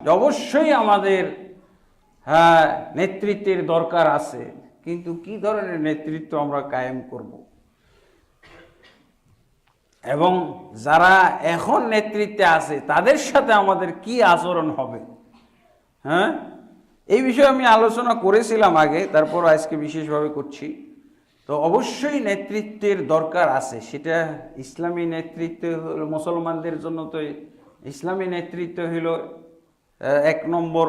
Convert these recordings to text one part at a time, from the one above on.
অবশ্যই আমাদের হ্যাঁ নেতৃত্বের দরকার আছে, কিন্তু কি ধরনের নেতৃত্ব আমরা কায়েম করব? এবং যারা এখন নেতৃত্বে আছে, তাদের সাথে আমাদের কি আচরণ হবে? হ্যাঁ? এই বিষয়ে আমি আলোচনা করেছিলাম আগে, তারপর আজকে বিশেষভাবে করছি। তো অবশ্যই নেতৃত্বের দরকার আছে, সেটা ইসলামী নেতৃত্ব হলো, মুসলমানদের জন্য তো ইসলামী নেতৃত্ব হলো এক নম্বর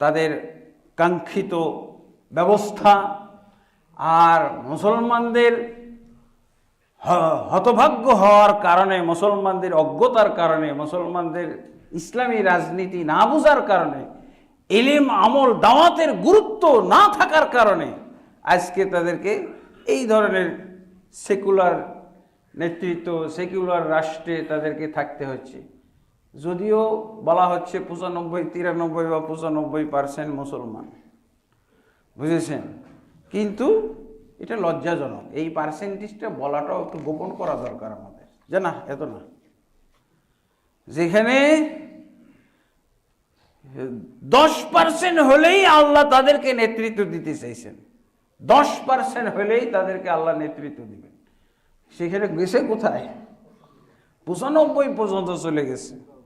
তাদের কাঙ্ক্ষিত ব্যবস্থা। আর মুসলমানদের হতভাগ্য হওয়ার কারণে, মুসলমানদের অজ্ঞতার কারণে, মুসলমানদের ইসলামী রাজনীতি না বোঝার কারণে, এলিম, আমল, দাওয়াতের গুরুত্ব না থাকার কারণে আজকে তাদেরকে এই ধরনের সেকুলার নেতৃত্ব, সেকুলার রাষ্ট্রে তাদেরকে থাকতে হচ্ছে। যদিও বলা হচ্ছে পঁচানব্বই, তিরানব্বই বা পঁচানব্বই পার্সেন্ট মুসলমান। বুঝেছেন? কিন্তু এটা লজ্জাজনক। এই পার্সেন্টেজটা বলাটাও একটু গোপন করা দরকার আমাদের। যে না, এত না। যেখানে দশ পার্সেন্ট হলেই আল্লাহ তাদেরকে নেতৃত্ব দিতে চাইছেন। দশ পার্সেন্ট হলেই তাদেরকে আল্লাহ নেতৃত্ব দিবেন। সেখানে গেছে কোথায়? পঁচানব্বই পর্যন্ত চলে গেছে।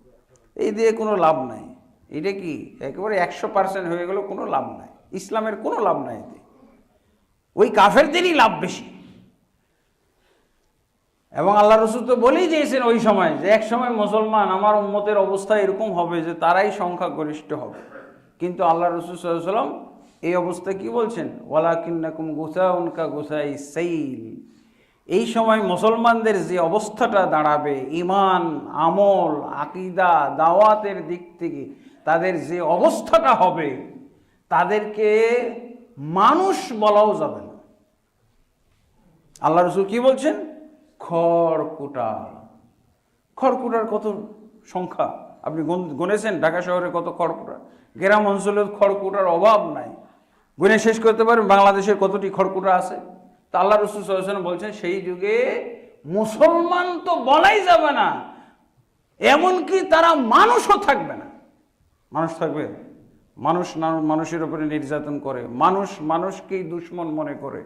এই দিয়ে কোনো লাভ নাই। এটা কি? একেবারে একশো পার্সেন্ট হয়ে গেল কোনো লাভ নাই। ইসলামের কোনো লাভ নাই এতে। ওই কাফেরদেরই লাভ বেশি। এবং আল্লাহ রসুল তো বলেই দিয়েছেন ওই সময় যে, এক সময় মুসলমান, আমার উম্মতের অবস্থা এরকম হবে যে, তারাই সংখ্যাগরিষ্ঠ হবে। কিন্তু আল্লাহ রসুল সাল্লাম এই অবস্থা কি বলছেন? ওয়ালা কিন্নাকুম গুসা উনকা গুসাই সেইল। এই সময় মুসলমানদের যে অবস্থাটা দাঁড়াবে ইমান আমল, আকিদা, দাওয়াতের দিক থেকে তাদের যে অবস্থাটা হবে, তাদেরকে মানুষ বলাও যাবে না। আল্লাহ রসুল কি বলছেন? খড়কুটা খড়কুটার কত সংখ্যা? আপনি গুন- গুনেছেন? ঢাকা শহরে কত খড়কুটা? গ্রাম অঞ্চলে খড়কুটার অভাব নাই। গুনে শেষ করতে পারেন, বাংলাদেশের কতটি খড়কুটা আছে? তা আল্লাহ রসুল সাল্লাম বলছেন, সেই যুগে মুসলমান তো বলাই যাবে না, এমনকি তারা মানুষও থাকবে না। মানুষ থাকবে? মানুষ মানুষের উপরে নির্যাতন করে, মানুষ মানুষকেই দুশ্মন মনে করে,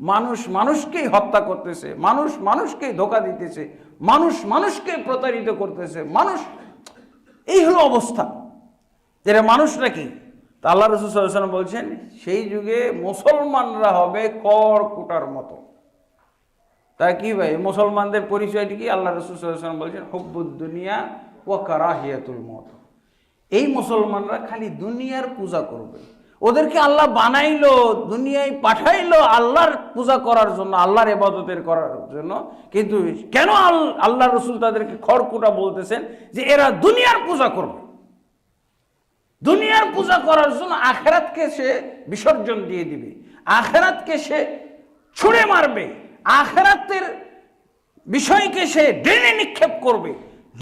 মানুষ মানুষকেই হত্যা করতেছে, মানুষ মানুষকেই ধোকা দিতেছে, মানুষ মানুষকে প্রতারিত করতেছে, মানুষ, এই হলো অবস্থা। যেটা মানুষ নাকি তা আল্লাহ রসুল সাল্লাম বলছেন, সেই যুগে মুসলমানরা হবে কর কুটার মতো। তা কি ভাই, মুসলমানদের পরিচয়টি কি? আল্লাহ রসুল সাল্লাম বলছেন, হব্বুদ দুনিয়া ও কারাহিয়াতুল মত এই মুসলমানরা খালি দুনিয়ার পূজা করবে। ওদেরকে আল্লাহ বানাইলো, দুনিয়ায় পাঠাইলো আল্লাহর পূজা করার জন্য, আল্লাহর এবাদতের করার জন্য। কিন্তু কেন আল- আল্লাহ রসুল তাদেরকে খড়কুটা বলতেছেন যে এরা দুনিয়ার পূজা করবে? দুনিয়ার পূজা করার জন্য আখেরাতকে সে বিসর্জন দিয়ে দিবে। আখেরাতকে সে ছুঁড়ে মারবে। আখেরাতের বিষয়কে সে ড্রেনে নিক্ষেপ করবে।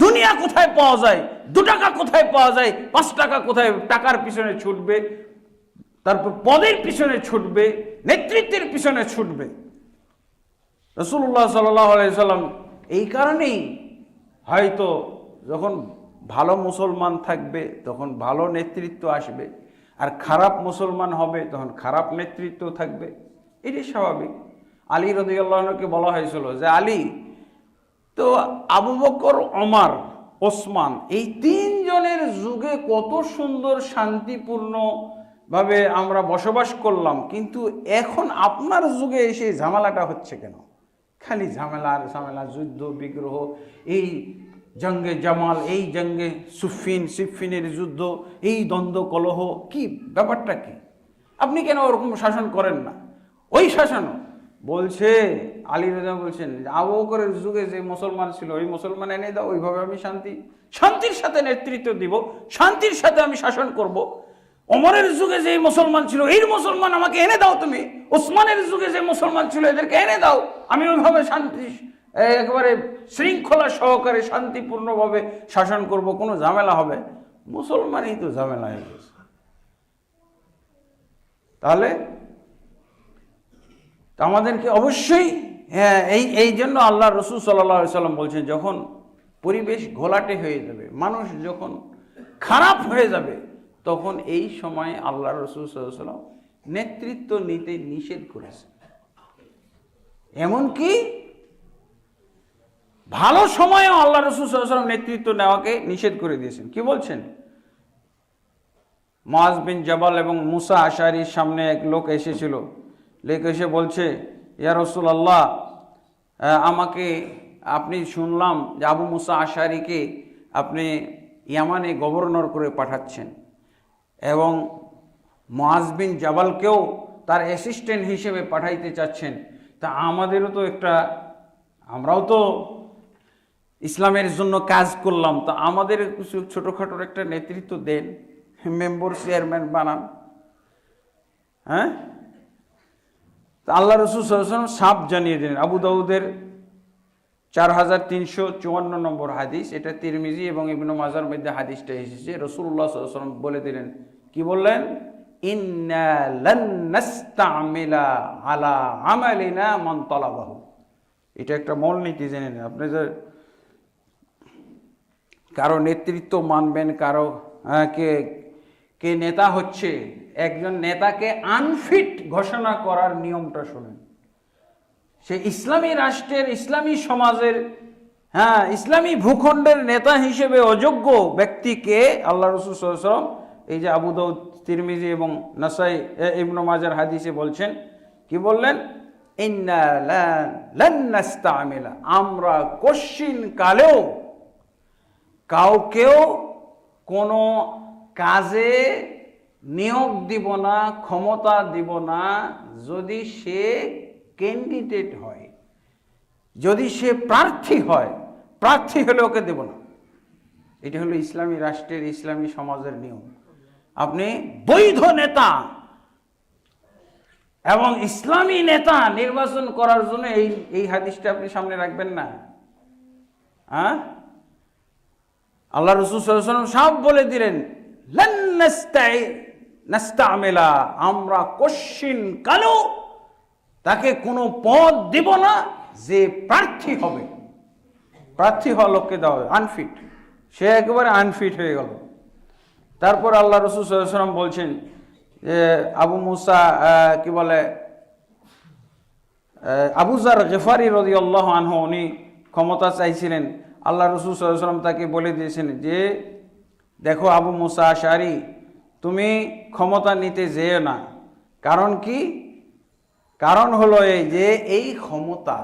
দুনিয়া কোথায় পাওয়া যায়? দু টাকা কোথায় পাওয়া যায়? পাঁচ টাকা কোথায় টাকার পিছনে ছুটবে? তারপর পদের পিছনে ছুটবে, নেতৃত্বের পিছনে ছুটবে। রসুল্লাহ সাল্লাম এই কারণেই হয়তো যখন ভালো মুসলমান থাকবে, তখন ভালো নেতৃত্ব আসবে। আর খারাপ মুসলমান হবে, তখন খারাপ নেতৃত্ব থাকবে। এটাই স্বাভাবিক। আলী রদিয়াল্লাহকে বলা হয়েছিল যে, আলী, তো আবু বকর, ওমার, ওসমান, এই তিনজনের যুগে কত সুন্দর শান্তিপূর্ণ ভাবে আমরা বসবাস করলাম, কিন্তু এখন আপনার যুগে এসে ঝামেলাটা হচ্ছে কেন? খালি ঝামেলা আর ঝামেলা, যুদ্ধ, বিগ্রহ, এই জঙ্গে জামাল, এই জঙ্গে সুফিন, সিফিনের যুদ্ধ, এই দ্বন্দ্ব, কলহ, কি ব্যাপারটা কি? আপনি কেন ওরকম শাসন করেন না? ওই শাসন বলছে, আলী রাজা বলছেন, আবু বকরের যুগে যে মুসলমান ছিল, ওই মুসলমান এনে দাও, ওইভাবে আমি শান্তি, শান্তির সাথে নেতৃত্ব দিব, শান্তির সাথে আমি শাসন করব। অমরের যুগে যে মুসলমান ছিল, এই মুসলমান আমাকে এনে দাও তুমি। ওসমানের যুগে যে মুসলমান ছিল, এদেরকে এনে দাও। আমি ওইভাবে শান্তি একেবারে শৃঙ্খলা সহকারে শান্তিপূর্ণভাবে শাসন করব, কোনো ঝামেলা হবে? মুসলমানই তো ঝামেলা হয়ে গেছে। তাহলে আমাদেরকে অবশ্যই হ্যাঁ এই এই জন্য আল্লাহ রসুল সাল্লাহ সাল্লাম বলছেন, যখন পরিবেশ ঘোলাটে হয়ে যাবে, মানুষ যখন খারাপ হয়ে যাবে, তখন এই সময় আল্লাহ রসুল সাল্লাম নেতৃত্ব নিতে নিষেধ করেছে এমনকি ভালো সময়েও আল্লাহ রসুল সাল্লাম নেতৃত্ব নেওয়াকে নিষেধ করে দিয়েছেন। কি বলছেন? মাজ বিন জবাল এবং মুসা আশারির সামনে এক লোক এসেছিল। লোক এসে বলছে, ইয়া রসুল আল্লাহ আমাকে আপনি শুনলাম যে আবু মুসা আশারিকে আপনি ইয়ামানে গভর্নর করে পাঠাচ্ছেন এবং মোয়াজ বিন জাবালকেও তার অ্যাসিস্ট্যান্ট হিসেবে পাঠাইতে চাচ্ছেন। তা আমাদেরও তো একটা, আমরাও তো ইসলামের জন্য কাজ করলাম। তা আমাদের কিছু ছোটোখাটোর একটা নেতৃত্ব দেন, মেম্বার, চেয়ারম্যান বানান। হ্যাঁ? তা আল্লাহ রসুল সাল্লাম সাপ জানিয়ে দিলেন। আবু দাউদের চার হাজার তিনশো চুয়ান্ন নম্বর হাদিস, এটা তিরমিজি এবং ইবনু মাজার মধ্যে হাদিসটা এসেছে। রসুল্লাহ সাল্লাম বলে দিলেন, কি বললেন? আলা এটা একটা মূলনীতি জেনে নেন। আপনি যে কারও নেতৃত্ব মানবেন, কারও কে কে নেতা হচ্ছে, একজন নেতাকে আনফিট ঘোষণা করার নিয়মটা শুনেন। সে ইসলামী রাষ্ট্রের, ইসলামী সমাজের হ্যাঁ ইসলামী ভূখণ্ডের নেতা হিসেবে অযোগ্য ব্যক্তিকে আল্লাহ রসুল এই যে আবু তিরমিজি এবং নাসাই ইবনু মাজার হাদিসে বলছেন, কি বললেন? আমরা কশিন কালেও কাউকেও কোনো কাজে নিয়োগ দিব না, ক্ষমতা দিব না, যদি সে ক্যান্ডিডেট হয়, যদি সে প্রার্থী হয়, প্রার্থী হলে ওকে দেব না। এটা হলো ইসলামী রাষ্ট্রের, ইসলামী সমাজের নিয়ম। আপনি বৈধ নেতা এবং ইসলামী নেতা নির্বাচন করার জন্য এই এই হাদিসটা আপনি সামনে রাখবেন না। হ্যাঁ আল্লাহ রসুল সাল্লাম সব বলে দিলেন, "লান নাস্তাই- নাস্তামেলা, আমরা কশিন কালো, তাকে কোনো পদ দিব না যে প্রার্থী হবে। প্রার্থী হওয়া লোককে দেওয়া হবে আনফিট সে একেবারে আনফিট হয়ে গেল। তারপর আল্লাহ রসুল সাল্লাম বলছেন যে, আবু মুসা কি বলে আবুজার গেফারি রদি আল্লাহ আনহ, উনি ক্ষমতা চাইছিলেন আল্লাহ রসুল সাল্লাম তাকে বলে দিয়েছেন যে, দেখো আবু মুসা আশারি, তুমি ক্ষমতা নিতে যেও না। কারণ কি? কারণ হলো এই যে, এই ক্ষমতা,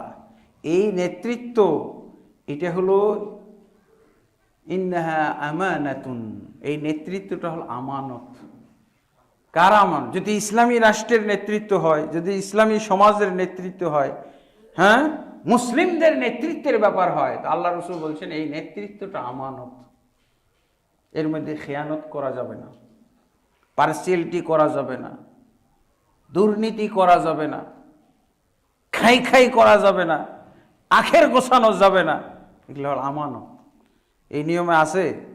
এই নেতৃত্ব, এটা হলো ইন্নাহা আমানাতুন। এই নেতৃত্বটা হলো আমানত। কার আমান যদি ইসলামী রাষ্ট্রের নেতৃত্ব হয়, যদি ইসলামী সমাজের নেতৃত্ব হয় হ্যাঁ? মুসলিমদের নেতৃত্বের ব্যাপার হয়। তো আল্লাহ রসুল বলছেন, এই নেতৃত্বটা আমানত। এর মধ্যে খেয়ানত করা যাবে না। পার্সিয়ালিটি করা যাবে না। দুর্নীতি করা যাবে না। খাই খাই করা যাবে না। আখের গোছানো যাবে না। এগুলো হল আমানত। এই নিয়মে আছে,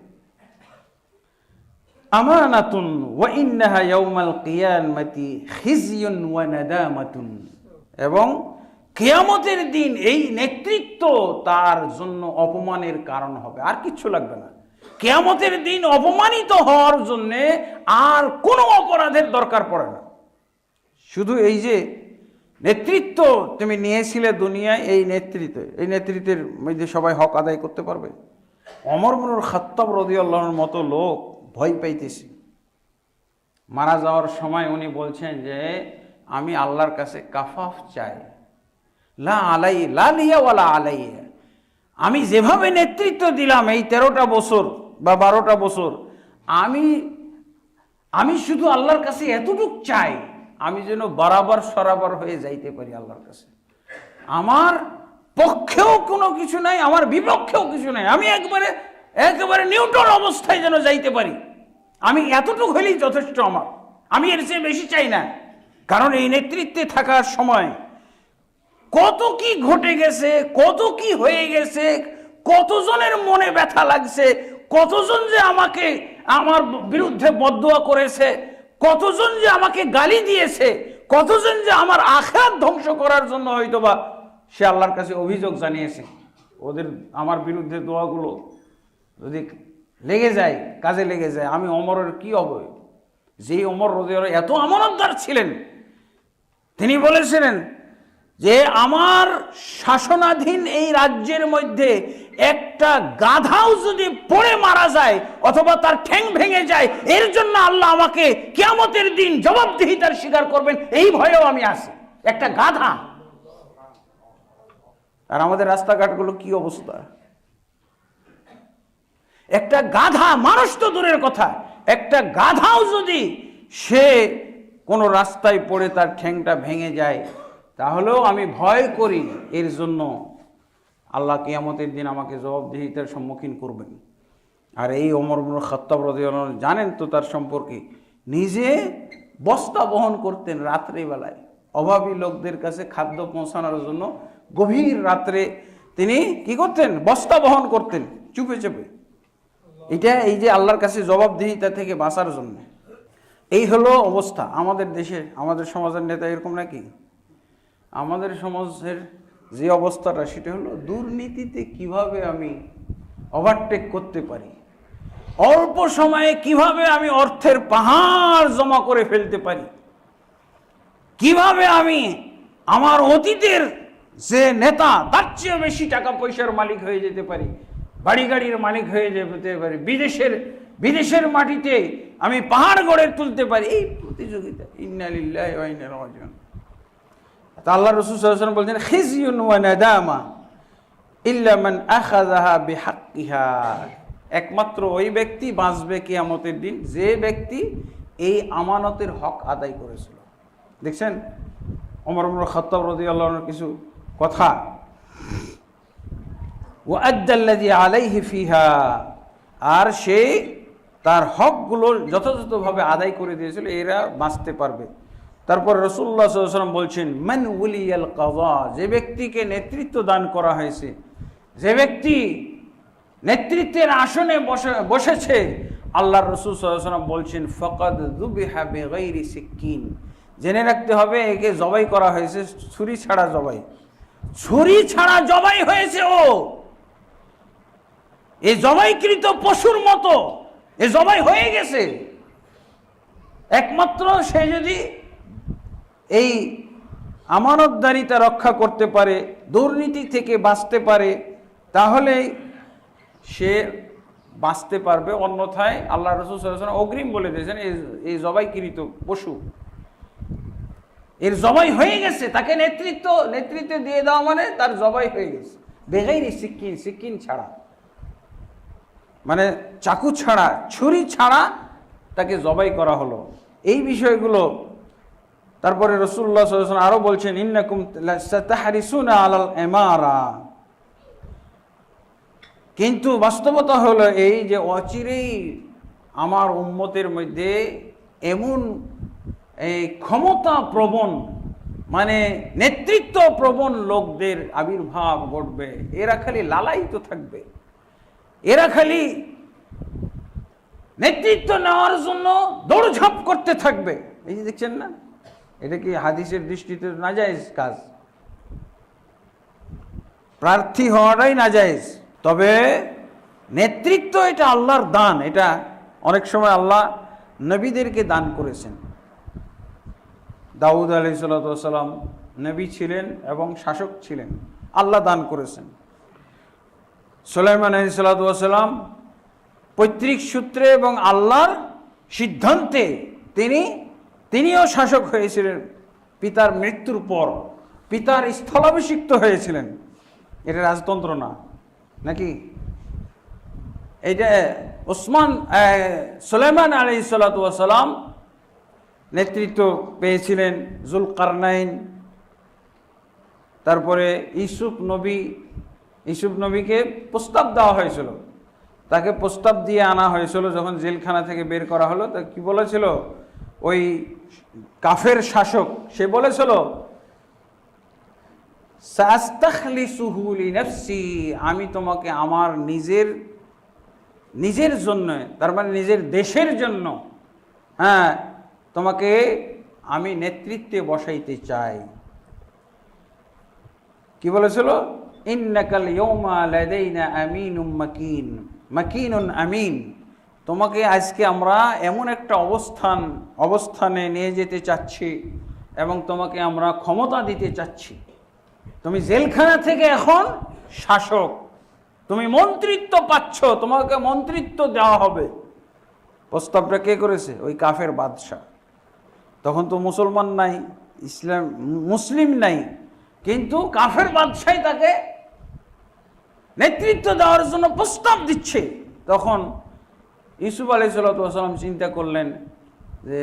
আমানাতুন ওয়া ইন্নাহা ইয়াউমাল কিয়ামাতি খিজিয়ুন ওয়া নাদামাতুন। এবং কিয়ামতের দিন এই নেতৃত্ব তার জন্য অপমানের কারণ হবে। আর কিচ্ছু লাগবে না। কেয়ামতের দিন অপমানিত হওয়ার জন্য আর কোনো অপরাধের দরকার পড়ে না। শুধু এই যে নেতৃত্ব তুমি নিয়েছিলে দুনিয়ায়, এই নেতৃত্বে, এই নেতৃত্বের মধ্যে সবাই হক আদায় করতে পারবে। অমর মনুর খাত্তাব রদি আল্লাহর মতো লোক ভয় পাইতেছে। মারা যাওয়ার সময় উনি বলছেন যে, আমি আল্লাহর কাছে কাফাফ চাই। লা আলাই, লা লিয়া ওয়ালা আলাইয়া আমি যেভাবে নেতৃত্ব দিলাম এই তেরোটা বছর বা বারোটা বছর, আমি আমি শুধু আল্লাহর কাছে এতটুক চাই, আমি যেন বরাবর সরাবর হয়ে যাইতে পারি আল্লাহর কাছে। আমার পক্ষেও কোনো কিছু নাই, আমার বিপক্ষেও কিছু নাই। আমি একবারে, একেবারে নিউট্রাল অবস্থায় যেন যাইতে পারি। আমি এতটুকু হলেই যথেষ্ট আমার। আমি এর চেয়ে বেশি চাই না। কারণ এই নেতৃত্বে থাকার সময় কত কি ঘটে গেছে, কত কি হয়ে গেছে, কতজনের মনে ব্যথা লাগছে, কতজন যে আমাকে আমার বিরুদ্ধে বদুয়া করেছে, কতজন যে আমাকে গালি দিয়েছে, কতজন যে আমার আখাত ধ্বংস করার জন্য হয়তোবা সে আল্লাহর কাছে অভিযোগ জানিয়েছে। ওদের আমার বিরুদ্ধে দোয়াগুলো যদি লেগে যায়, কাজে লেগে যায়, আমি অমরের কি হবে? যেই অমর রোদে এত আমানতদার ছিলেন, তিনি বলেছিলেন যে আমার শাসনাধীন এই রাজ্যের মধ্যে একটা গাধাও যদি পড়ে মারা যায় অথবা তার ঠ্যাং ভেঙে যায়, এর জন্য আল্লাহ আমাকে কিয়ামতের দিন জবাবদিহিতার স্বীকার করবেন, এই ভয়েও আমি আসি একটা গাধা। আর আমাদের রাস্তাঘাটগুলো কি অবস্থা? একটা গাধা মানুষ তো দূরের কথা। একটা গাধাও যদি সে কোনো রাস্তায় পড়ে তার ঠ্যাংটা ভেঙে যায় তাহলেও আমি ভয় করি এর জন্য আল্লাহ কিয়ামতের দিন আমাকে জবাবদিহিতার সম্মুখীন করবেন। আর এই অমর খত্তাব রদিয়াল জানেন তো তার সম্পর্কে। নিজে বস্তা বহন করতেন রাত্রিবেলায়। অভাবী লোকদের কাছে খাদ্য পৌঁছানোর জন্য গভীর রাত্রে তিনি কি করতেন? বস্তা বহন করতেন চুপে চুপে। এটা এই যে আল্লাহর কাছে জবাবদিহিতা থেকে বাঁচার জন্য। এই হলো অবস্থা। আমাদের দেশে, আমাদের সমাজের নেতা এরকম নাকি? আমাদের সমাজের যে অবস্থাটা, সেটা হলো দুর্নীতিতে কীভাবে আমি ওভারটেক করতে পারি? অল্প সময়ে কীভাবে আমি অর্থের পাহাড় জমা করে ফেলতে পারি? কীভাবে আমি আমার অতীতের যে নেতা, তার চেয়ে বেশি টাকা পয়সার মালিক হয়ে যেতে পারি? বাড়ি গাড়ির মালিক হয়ে যেতে পারি? বিদেশের বিদেশের মাটিতে আমি পাহাড় গড়ে তুলতে পারি? এই প্রতিযোগিতা, ইন্নালিল্লাহ ওয়া ইন্না ইলাইহি রাজিউন তা আল্লাহ রসুল সাল্লাল্লাহু বলছেন খিজিউন ওয়া নাদামা ইল্লা মান আখাযাহা বিহাক্কিহা। একমাত্র ওই ব্যক্তি বাঁচবে কিয়ামতের দিন, যে ব্যক্তি এই আমানতের হক আদায় করেছিল। দেখছেন? ওমর ইবনে খাত্তাব কিছু কথা। ওয়াদ্দাল্লাযী আলাইহি ফিহা। আর সে তার হকগুলো যথাযথভাবে আদায় করে দিয়েছিল, এরা বাঁচতে পারবে। তারপর রসুল্লাহ সাল্লাম বলছেন, মান উলিয়াল কাজা যে ব্যক্তিকে নেতৃত্ব দান করা হয়েছে, যে ব্যক্তি নেতৃত্বের আসনে বসে, বসেছে আল্লাহ রসুল সাল্লাম বলছেন, ফকদ বেগাইরি সিক্কিন জেনে রাখতে হবে একে জবাই করা হয়েছে, ছুরি ছাড়া জবাই। ছুরি ছাড়া জবাই হয়েছে ও। এ জবাইকৃত পশুর মতো, এ জবাই হয়ে গেছে। একমাত্র সে যদি এই আমানতদারিতা রক্ষা করতে পারে, দুর্নীতি থেকে বাঁচতে পারে তাহলে সে বাঁচতে পারবে। অন্যথায় আল্লাহ রসুল অগ্রিম বলে দিয়েছেন এই জবাইকৃত পশু। এর জবাই হয়ে গেছে, তাকে নেতৃত্ব নেতৃত্ব দিয়ে দেওয়া মানে তার জবাই হয়ে গেছে। বেগাইনি সিক্কিন সিক্কিন ছাড়া। মানে চাকু ছাড়া, ছুরি ছাড়া তাকে জবাই করা হলো। এই বিষয়গুলো তারপরে রসুল্লাহ আরও বলছেন কিন্তু বাস্তবতা হলো এই যে অচিরেই আমার উম্মতের মধ্যে এমন এই ক্ষমতা প্রবণ মানে নেতৃত্ব প্রবণ লোকদের আবির্ভাব ঘটবে। এরা খালি লালায়িত থাকবে। এরা খালি নেতৃত্ব নেওয়ার জন্য দৌড়ঝাঁপ করতে থাকবে। এই যে দেখছেন না? এটা কি হাদিসের দৃষ্টিতে নাজাইজ কাজ? প্রার্থী হওয়াটাই নাজাইজ তবে নেতৃত্ব এটা আল্লাহর দান, এটা অনেক সময় আল্লাহ নবীদেরকে দান করেছেন। দাউদ আলি সাল্লাম নবী ছিলেন এবং শাসক ছিলেন, আল্লাহ দান করেছেন। সোলাইমান আলী সাল্লাম পৈতৃক সূত্রে এবং আল্লাহর সিদ্ধান্তে তিনি তিনিও শাসক হয়েছিলেন। পিতার মৃত্যুর পর পিতার স্থলাভিষিক্ত হয়েছিলেন। এটা রাজতন্ত্র না। নাকি? এইটা ওসমান সুলাইমান আলী সাল্লাম নেতৃত্ব পেয়েছিলেন জুল কারনাইন তারপরে ইসুফ নবী ইসুফ নবীকে প্রস্তাব দেওয়া হয়েছিল। তাকে প্রস্তাব দিয়ে আনা হয়েছিল যখন জেলখানা থেকে বের করা হলো। তা কি বলেছিল? ওই কাফের শাসক, সে বলেছিল আমি তোমাকে আমার নিজের নিজের জন্য, তার মানে নিজের দেশের জন্য হ্যাঁ তোমাকে আমি নেতৃত্বে বসাইতে চাই। কি বলেছিল? ইন্নাকাল ইয়ৌমা লাদাইনা আমিনুম মাকিন। মাকিনুন আমিন। তোমাকে আজকে আমরা এমন একটা অবস্থান, অবস্থানে নিয়ে যেতে চাচ্ছি এবং তোমাকে আমরা ক্ষমতা দিতে চাচ্ছি। তুমি জেলখানা থেকে এখন শাসক। তুমি মন্ত্রিত্ব পাচ্ছ, তোমাকে মন্ত্রিত্ব দেওয়া হবে। প্রস্তাবটা কে করেছে? ওই কাফের বাদশাহ। তখন তো মুসলমান নাই, ইসলাম, মুসলিম নাই, কিন্তু কাফের বাদশাহ তাকে নেতৃত্ব দেওয়ার জন্য প্রস্তাব দিচ্ছে। তখন ইউসুফ আলি সাল্লাম চিন্তা করলেন যে,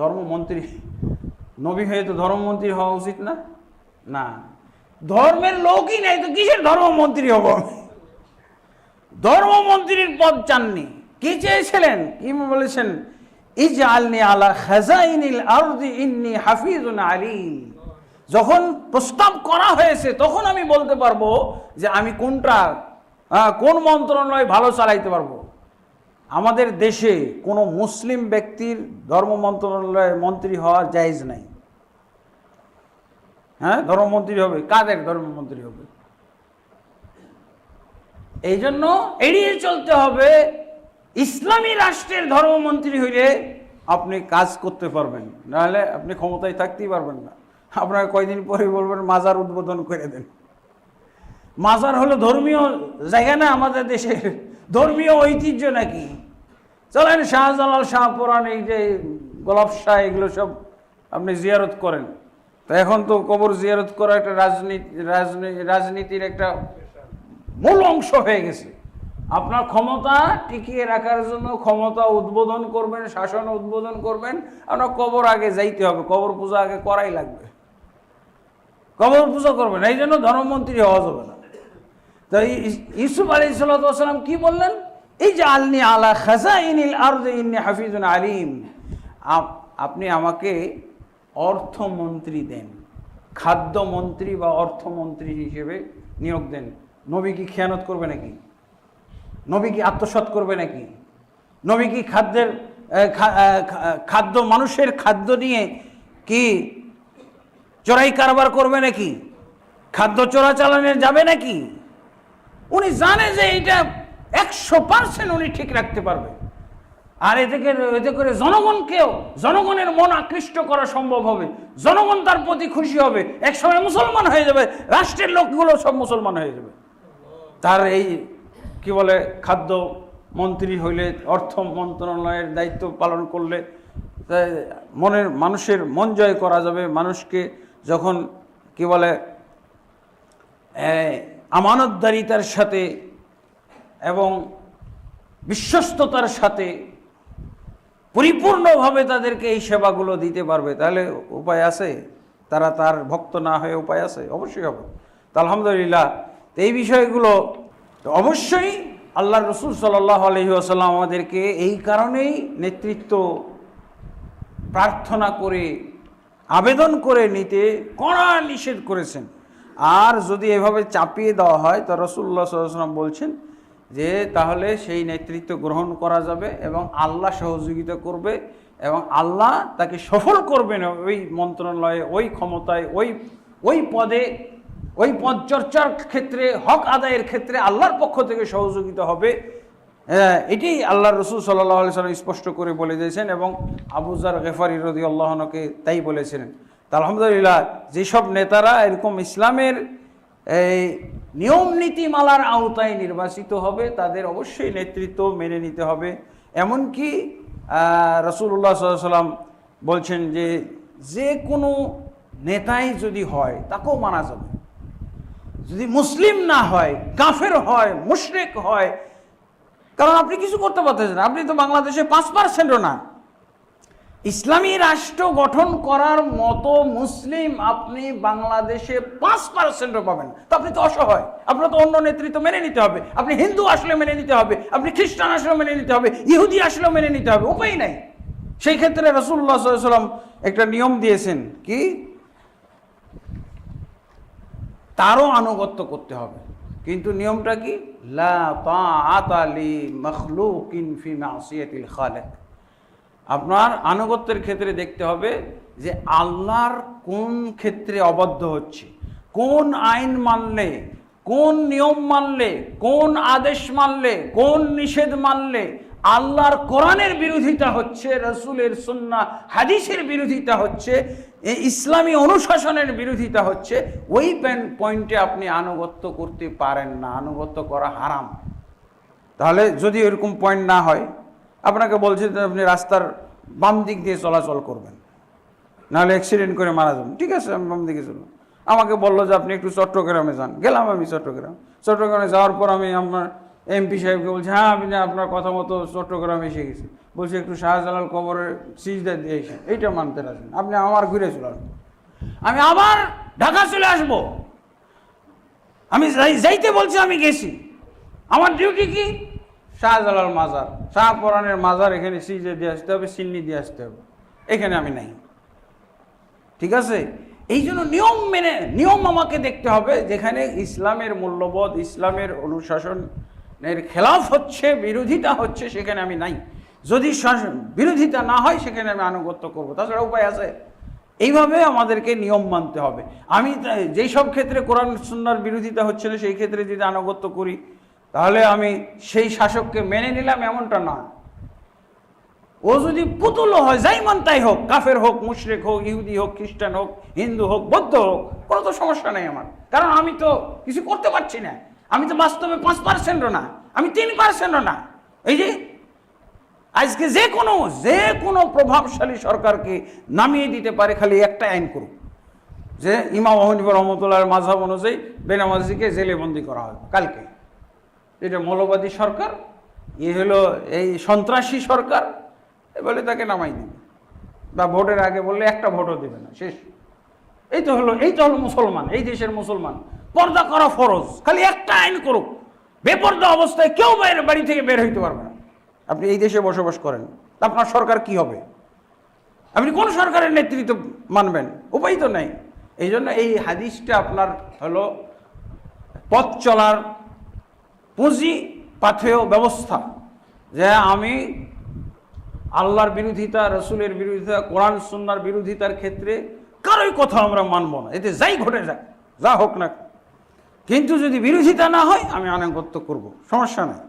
ধর্মমন্ত্রী, নবী হয়ে তো ধর্মমন্ত্রী হওয়া উচিত না? না। ধর্মের লোকই নাই তো কিসের ধর্মমন্ত্রী হব ধর্মমন্ত্রীর পদ চাননি। কি চেয়েছিলেন? কি বলেছেন? ইজআলনি আলা খাজাইনিল আরদি ইন্নি হাফিজুন আলিম। যখন প্রস্তাব করা হয়েছে, তখন আমি বলতে পারব যে আমি কোনটা কোন মন্ত্রণালয় ভালো চালাইতে পারব? আমাদের দেশে কোনো মুসলিম ব্যক্তির ধর্ম মন্ত্রণালয়ের মন্ত্রী হওয়া জায়েজ নাই। হ্যাঁ? ধর্মমন্ত্রী হবে। কাদের ধর্মমন্ত্রী হবে? এই জন্য এড়িয়ে চলতে হবে। ইসলামী রাষ্ট্রের ধর্মমন্ত্রী হইলে আপনি কাজ করতে পারবেন। নাহলে আপনি ক্ষমতায় থাকতেই পারবেন না। আপনার কয়দিন পরে বলবেন, মাজার উদ্বোধন করে দেন। মাজার হলো ধর্মীয় জায়গা না আমাদের দেশের। ধর্মীয় ঐতিহ্য নাকি? চলেন শাহজালাল শাহপুরান এই যে গোলাপ শাহ, এগুলো সব আপনি জিয়ারত করেন। তো এখন তো কবর জিয়ারত করা একটা রাজনীতি, রাজনী- রাজনীতির একটা মূল অংশ হয়ে গেছে। আপনার ক্ষমতা টিকিয়ে রাখার জন্য ক্ষমতা উদ্বোধন করবেন, শাসন উদ্বোধন করবেন, আপনার কবর আগে যাইতে হবে, কবর পূজা আগে করাই লাগবে। কবর পূজা করবেন, এই জন্য ধর্মমন্ত্রী হওয়া যাবে না। তো ইউসুফ আলী সাল্লাম কি বললেন? এই যে আলনি আলা খাজা ইনিল ইন্নি হাফিজুন আলিম। আপ- আপনি আমাকে অর্থমন্ত্রী দেন। খাদ্যমন্ত্রী বা অর্থমন্ত্রী হিসেবে নিয়োগ দেন। নবী কি খেয়ানত করবে নাকি? নবী কি আত্মসৎ করবে নাকি? নবী কি খাদ্যের খাদ্য, মানুষের খাদ্য নিয়ে কি চোরাই কারবার করবে নাকি? খাদ্য চোরাচালানে যাবে নাকি? উনি জানে যে এটা একশো পার্সেন্ট উনি ঠিক রাখতে পারবে। আর করে এতে করে জনগণকেও, জনগণের মন আকৃষ্ট করা সম্ভব হবে। জনগণ তার প্রতি খুশি হবে। একসময় মুসলমান হয়ে যাবে। রাষ্ট্রের লোকগুলো সব মুসলমান হয়ে যাবে। তার এই, কি বলে, খাদ্য মন্ত্রী হইলে, অর্থ মন্ত্রণালয়ের দায়িত্ব পালন করলে মনের, মানুষের মন জয় করা যাবে। মানুষকে যখন, কি বলে আমানতদারিতার সাথে এবং বিশ্বস্ততার সাথে পরিপূর্ণভাবে তাদেরকে এই সেবাগুলো দিতে পারবে, তাহলে উপায় আছে? তারা তার ভক্ত না হয়ে উপায় আছে? অবশ্যই হবে। তো আলহামদুলিল্লাহ এই বিষয়গুলো অবশ্যই আল্লাহ রসুল সাল্লাহ আলহি আসাল্লাম আমাদেরকে এই কারণেই নেতৃত্ব প্রার্থনা করে, আবেদন করে নিতে কড়া নিষেধ করেছেন। আর যদি এভাবে চাপিয়ে দেওয়া হয় তো রসুল্লাহ সাল্লাম বলছেন যে তাহলে সেই নেতৃত্ব গ্রহণ করা যাবে এবং আল্লাহ সহযোগিতা করবে এবং আল্লাহ তাকে সফল করবেন ওই মন্ত্রণালয়ে ওই ক্ষমতায় ওই ওই পদে ওই পদ চর্চার ক্ষেত্রে হক আদায়ের ক্ষেত্রে আল্লাহর পক্ষ থেকে সহযোগিতা হবে। হ্যাঁ, এটি আল্লাহ রসুল সাল্লাহ সাল্লাম স্পষ্ট করে বলে দিয়েছেন এবং আবুজার গেফারি রদি আল্লাহনকে তাই বলেছিলেন। তা আলহামদুলিল্লাহ, যেসব নেতারা এরকম ইসলামের এই নিয়ম নীতিমালার আওতায় নির্বাচিত হবে, তাদের অবশ্যই নেতৃত্ব মেনে নিতে হবে। এমনকি রসুল্লাহ সাল্লাম বলছেন যে যে কোনো নেতাই যদি হয়, তাকেও মানা যাবে। যদি মুসলিম না হয়, কাফের হয়, মুশরেক হয়, কারণ আপনি কিছু করতে পারতেছেন। আপনি তো বাংলাদেশে পাঁচ পার্সেন্টও না। ইসলামী রাষ্ট্র গঠন করার মতো মুসলিম আপনি বাংলাদেশে পাঁচ পার্সেন্টও পাবেন। তো আপনি তো অসহায়। আপনার তো অন্য নেতৃত্ব মেনে নিতে হবে। আপনি হিন্দু আসলে মেনে নিতে হবে। আপনি খ্রিস্টান আসলে মেনে নিতে হবে। ইহুদি আসলে মেনে নিতে হবে। উপায় নাই। সেই ক্ষেত্রে রসুল্লাহ সাল্লাম একটা নিয়ম দিয়েছেন কি? তারও আনুগত্য করতে হবে। কিন্তু নিয়মটা কি? লা তাআতা লি মাখলুকিন ফি মাসিয়াতিল খালিক। আপনার আনুগত্যের ক্ষেত্রে দেখতে হবে যে আল্লাহর কোন ক্ষেত্রে অবদ্ধ হচ্ছে, কোন আইন মানলে, কোন নিয়ম মানলে, কোন আদেশ মানলে, কোন নিষেধ মানলে আল্লাহর কোরআনের বিরোধিতা হচ্ছে, রসুলের সুন্না হাদিসের বিরোধিতা হচ্ছে ইসলামী অনুশাসনের বিরোধিতা হচ্ছে, ওই প্যান- পয়েন্টে আপনি আনুগত্য করতে পারেন না, আনুগত্য করা হারাম। তাহলে যদি এরকম পয়েন্ট না হয় আপনাকে বলছে আপনি রাস্তার বাম দিক দিয়ে চলাচল করবেন। নাহলে অ্যাক্সিডেন্ট করে মারা যাবেন। ঠিক আছে, আমি বাম দিকে চললাম আমাকে বলল যে আপনি একটু চট্টগ্রামে যান। গেলাম আমি চট্টগ্রাম। চট্টগ্রামে যাওয়ার পর আমি আমার এমপি সাহেবকে বলছি হ্যাঁ আমি না আপনার কথা মতো চট্টগ্রামে এসে গেছি। বলছি, একটু শাহজালাল কবরের সিজদা দিয়ে এসে, এইটা মানতে রাখেন আপনি আমার ঘুরে চলে আসবেন আমি আবার ঢাকা চলে আসব। আমি যাই- যাইতে বলছি, আমি গেছি। আমার ডিউটি কি? শাহজালাল মাজার। শাহপরানের মাজার এখানে সিজে দিয়ে আসতে হবে, সিন্নি দিয়ে আসতে হবে। এখানে আমি নাই। ঠিক আছে? এই জন্য নিয়ম মেনে, নিয়ম আমাকে দেখতে হবে যেখানে ইসলামের মূল্যবোধ, ইসলামের অনুশাসনের খেলাফ হচ্ছে, বিরোধিতা হচ্ছে, সেখানে আমি নাই। যদি বিরোধিতা না হয়, সেখানে আমি আনুগত্য করব। তাছাড়া উপায় আছে। এইভাবে আমাদেরকে নিয়ম মানতে হবে। আমি যেই সব ক্ষেত্রে কোরআন সুন্নার বিরোধিতা হচ্ছে না সেই ক্ষেত্রে যদি আনুগত্য করি তাহলে আমি সেই শাসককে মেনে নিলাম এমনটা না। ও যদি পুতুলও হয় যাই মান তাই হোক, কাফের হোক, মুশরেক হোক, ইহুদি হোক, খ্রিস্টান হোক, হিন্দু হোক, বৌদ্ধ হোক, কোনো তো সমস্যা নেই আমার। কারণ আমি তো কিছু করতে পারছি না। আমি তো বাস্তবে পাঁচ পার্সেন্টও না। আমি তিন পার্সেন্টও না। এই যে, আজকে যে কোনো যে কোনো প্রভাবশালী সরকারকে নামিয়ে দিতে পারে, খালি একটা আইন করুক। যে ইমাম হানিফা রহমতুল্লাহ মাঝহাব অনুযায়ী বেনামাজিকে জেলে বন্দি করা হবে, কালকে। এটা মৌলবাদী সরকার, এ হলো এই সন্ত্রাসী সরকার বলে তাকে নামাই দিবে। বা ভোটের আগে বললে একটা ভোটও দেবে না, শেষ। এই তো হলো, এই তো হলো মুসলমান, এই দেশের মুসলমান। পর্দা করা ফরজ, খালি একটা আইন করুক। বেপর্দা অবস্থায় কেউ বাইরে, বাড়ি থেকে বের হইতে পারবে না। আপনি এই দেশে বসবাস করেন আপনার সরকার কি হবে? আপনি কোন সরকারের নেতৃত্ব মানবেন? উপায় তো নেই। এই জন্য এই হাদিসটা আপনার হলো পথ চলার পুঁজি পাথেয় ব্যবস্থা যে আমি আল্লাহর বিরোধিতা, রসুলের বিরোধিতা, কোরআন, সুন্নার বিরোধিতার ক্ষেত্রে কারোই কথা আমরা মানব না। এতে যাই ঘটে যাক, যা হোক না কিন্তু যদি বিরোধিতা না হয়, আমি আনুগত্য করব, সমস্যা নাই।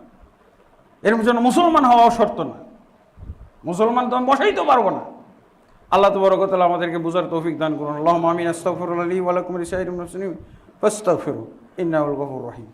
এর জন্য মুসলমান হওয়াও শর্ত না। মুসলমান তো আমি বসাইতে পারব না। আল্লাহ তো তবরকতাল আমাদেরকে বুঝার তৌফিক দান করুন। আল্লাহ আমিন। আস্তফরুল আলী ওয়ালাকুম মুসলিম ফস্তফিরু ইন্নাউল গফুর রহিম।